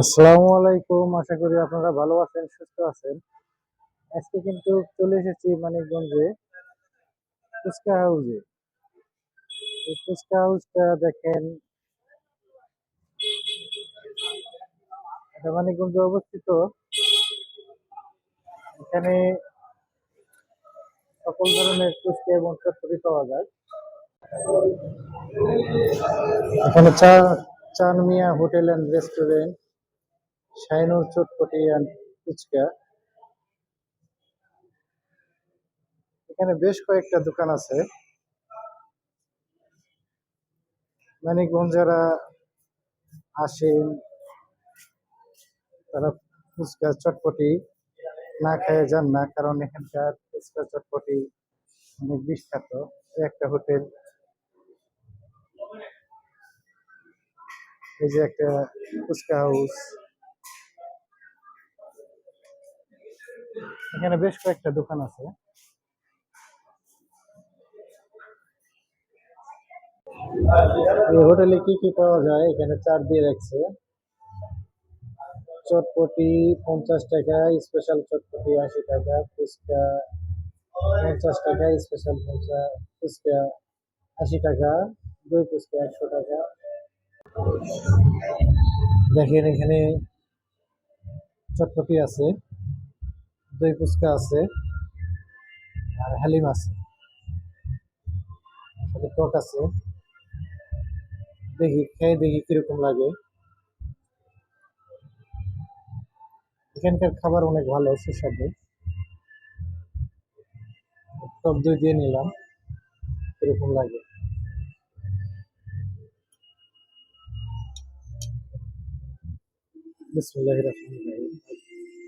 আসসালামু আলাইকুম। আশা করি আপনারা ভালো আছেন, সুস্থ আছেন। আজকে কিন্তু চলে এসেছি মানিকগঞ্জে ফুচকা হাউসে এই ফুচকা হাউসটা দেখেন। এটা মানিকগঞ্জে অবস্থিত। এখানে সকল ধরনের ফুচকা এবং চটপটি পাওয়া যায়। এখানে চা Chan Miya hotel and restaurant Shainur chotpoti fuchka. এখানে বেশ কয়েকটা দোকান আছে। মানিকগঞ্জ যারা আসেন, তারা ফুচকা চটপটি না খেয়ে যান না, কারণ এখানকার ফুচকা চটপটি অনেক বিখ্যাত। একটা হোটেল। এই যে একটা ফুচকা হাউস। এখানে বেশ কয়েকটা দোকান আছে। হোটেলে কি কি পাওয়া যায়? এখানে চার দিয়ে রাখছে। চটপটি পঞ্চাশ টাকা স্পেশাল চটপটি আশি টাকা, ফুচকা পঞ্চাশ টাকা স্পেশাল পঞ্চাশ ফুচকা আশি টাকা, দই ফুচকা একশো টাকা। দেখেন এখানে চটপটি আছে। দই ফুচকা আছে আর হালিম আছে। সাথে টক আছে। দেখি, খেয়ে দেখি কীরকম লাগে। এখানকার খাবার অনেক ভালো, সুস্বাদু। টক দই দিয়ে নিলাম, কীরকম লাগে। বিসমুল্লাহ রহমান রাহিম।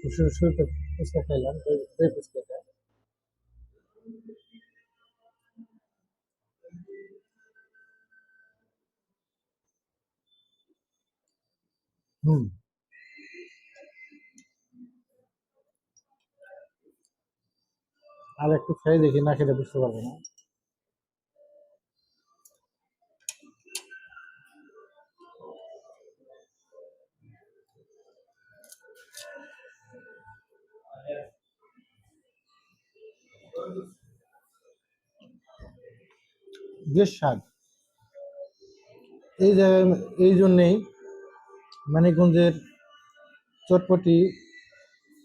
শুরু শুরুতে ফুচকা খাইলাম ফুচকাটা হুম। আর একটু খেয়ে দেখি, না খেলে বুঝতে পারব না। বেশ স্বাদ। এই জায়গায় এই জন্যেই মানিকগঞ্জের চটপটি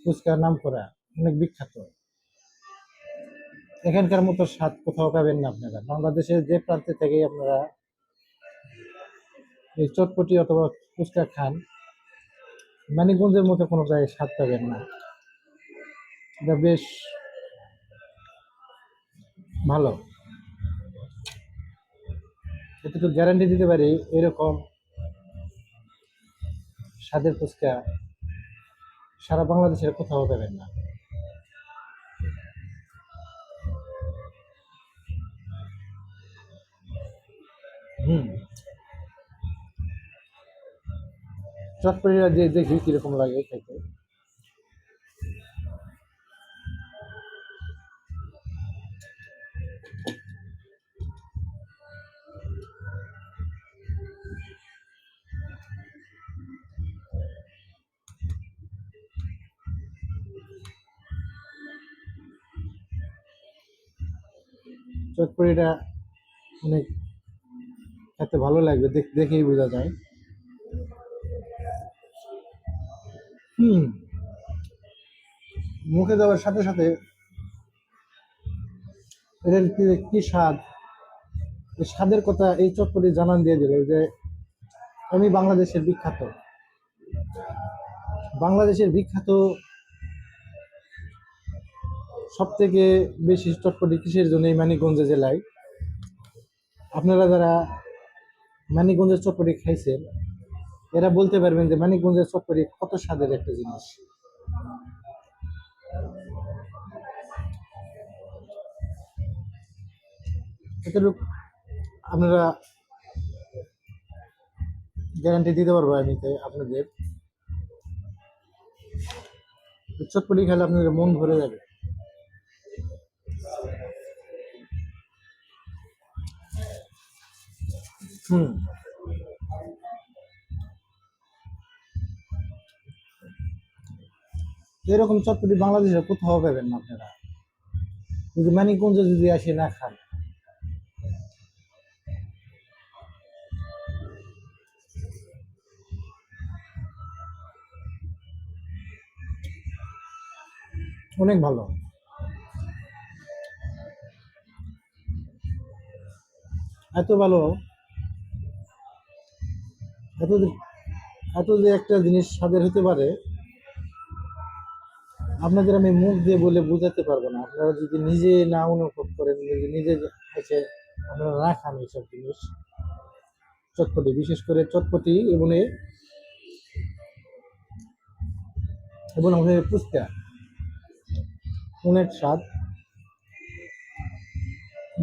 ফুচকার নাম করা অনেক বিখ্যাত। এখানকার মতো স্বাদ কোথাও পাবেন না আপনারা। বাংলাদেশের যে প্রান্তে থেকেই আপনারা এই চটপটি অথবা ফুচকা খান, মানিকগঞ্জের মতো কোনো জায়গায় স্বাদ পাবেন না। এটা বেশ ভালো। এতটুকু গ্যারান্টি দিতে পারি এরকম স্বাদের ফুচকা সারা বাংলাদেশের কোথাও পাবেন না। হুম। চটপটিটা দিয়ে দেখি কীরকম লাগে খেতে। চটপটিটা অনেক খেতে ভালো লাগবে, দেখ দেখেই বোঝা যায়। হুম। মুখে দেওয়ার সাথে সাথে এটার কি স্বাদ? স্বাদের কথা এই চটপটি জানান দিয়ে দিল যে, আমি বাংলাদেশের বিখ্যাত। বাংলাদেশের বিখ্যাত সব থেকে বেশি চটপটি কিসের জন্য এই মানিকগঞ্জ জেলায়? আপনারা যারা মানিকগঞ্জের চটপটি খাইছেন, এরা বলতে পারবেন যে মানিকগঞ্জের চটপটি কত স্বাদের একটা জিনিস। আপনারা গ্যারান্টি দিতে পারব আমি তাই আপনাদের। চটপটি খেলে আপনাদের মন ভরে যাবে। হুম। এরকম চটপটি বাংলাদেশে কোথাও পাবেন না আপনারা। যদি মানিকগঞ্জে যদি আসে, না খান। অনেক ভালো। এত ভালো এত এত যে একটা জিনিস স্বাদের হতে পারে, আপনাদের আমি মুখ দিয়ে বলে বোঝাতে পারব না। আপনারা যদি নিজে না অনুভব করেন যদি নিজে এসে আপনারা না খান এইসব জিনিস। চটপটি, বিশেষ করে চটপটি এবং এবং আমাদের ফুচকা। অনেক স্বাদ।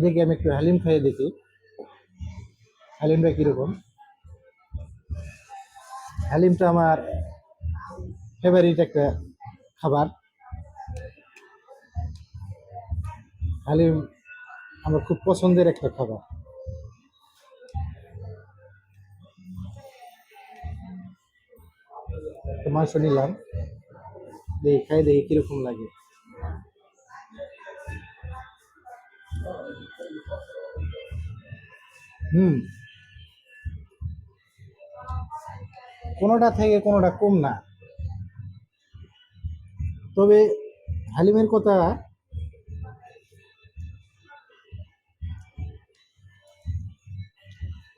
দেখি আমি একটু হালিম খাইয়ে দেখি। হালিমটা কীরকম? হালিমটা আমার ফেভারিট একটা খাবার। হালিম আমার খুব পছন্দের একটা খাবার। মাংস নিলাম। দেখি, খাই দেখি কীরকম লাগে। হুম। কোনোটা থেকে কোনোটা কম না। তবে হালিমের কথা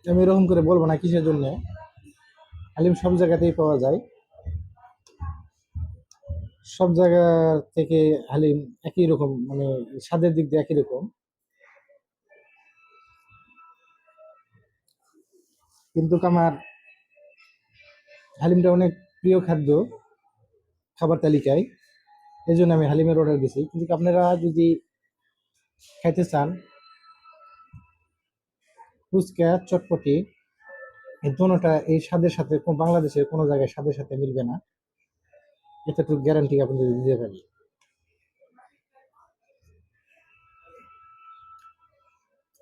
আমি এরকম করে বলব না কিসের জন্য। হালিম সব জায়গাতেই পাওয়া যায়। সব জায়গা থেকে হালিম একই রকম মানে স্বাদের দিক দিয়ে একই রকম। কিন্তু আমার হালিমটা অনেক প্রিয় খাদ্য খাবার তালিকায়। এই জন্য আমি হালিমের অর্ডার দিছি। কিন্তু আপনারা যদি খাইতে চান, ফুচকা, চটপটি, এই দোনোটা এই স্বাদের সাথে বাংলাদেশের কোনো জায়গায় স্বাদের সাথে মিলবে না। এতটুকু গ্যারান্টি আপনাদের দিতে পারি।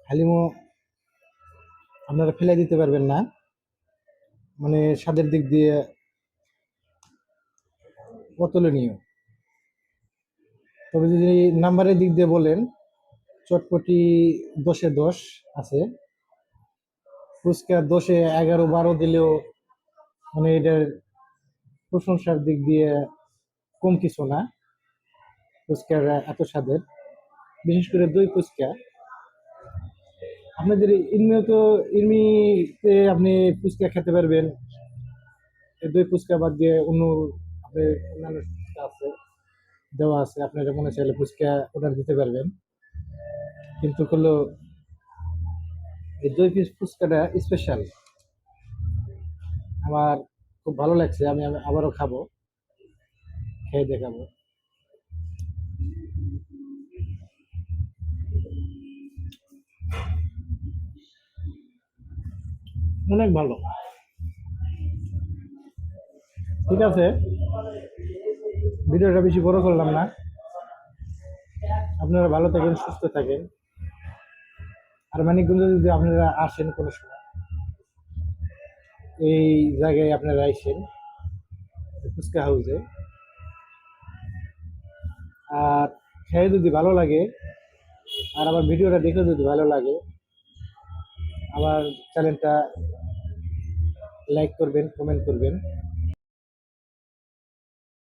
হালিমও আপনারা ফেলে দিতে পারবেন না। মানে স্বাদের দিক দিয়ে অতুলনীয়। তবে যদি নাম্বারের দিক দিয়ে বলেন, চটপটি দশে দশ আছে। ফুচকা দশে এগারো বারো দিলেও মানে এটার প্রশংসার দিক দিয়ে কম কিছু না। ফুচকার এত স্বাদের। বিশেষ করে দই ফুচকা আপনাদের ইলমি তো ইলমিতে আপনি ফুচকা খেতে পারবেন। দই ফুচকা বাদ দিয়ে অন্য আপনার অন্যান্য আছে, দেওয়া আছে, আপনারা মনে চাইলে ফুচকা অর্ডার দিতে পারবেন। কিন্তু হলো, এই দই পিস ফুচকাটা স্পেশাল আমার খুব ভালো লাগছে, আমি আবারও খাব, খেয়ে দেখাবো। অনেক ভালো। ঠিক আছে? ভিডিওটা বেশি বড় করলাম না। আপনারা ভালো থাকেন, সুস্থ থাকেন। আর মানিকগঞ্জে যদি আপনারা আসেন কোনো সময়, এই জায়গায় আপনারা আইসেন, ফুচকা হাউসে। আর খেয়ে যদি ভালো লাগে, আর আমার ভিডিওটা দেখে যদি ভালো লাগে আমার চ্যানেলটা লাইক করবেন কমেন্ট করবেন।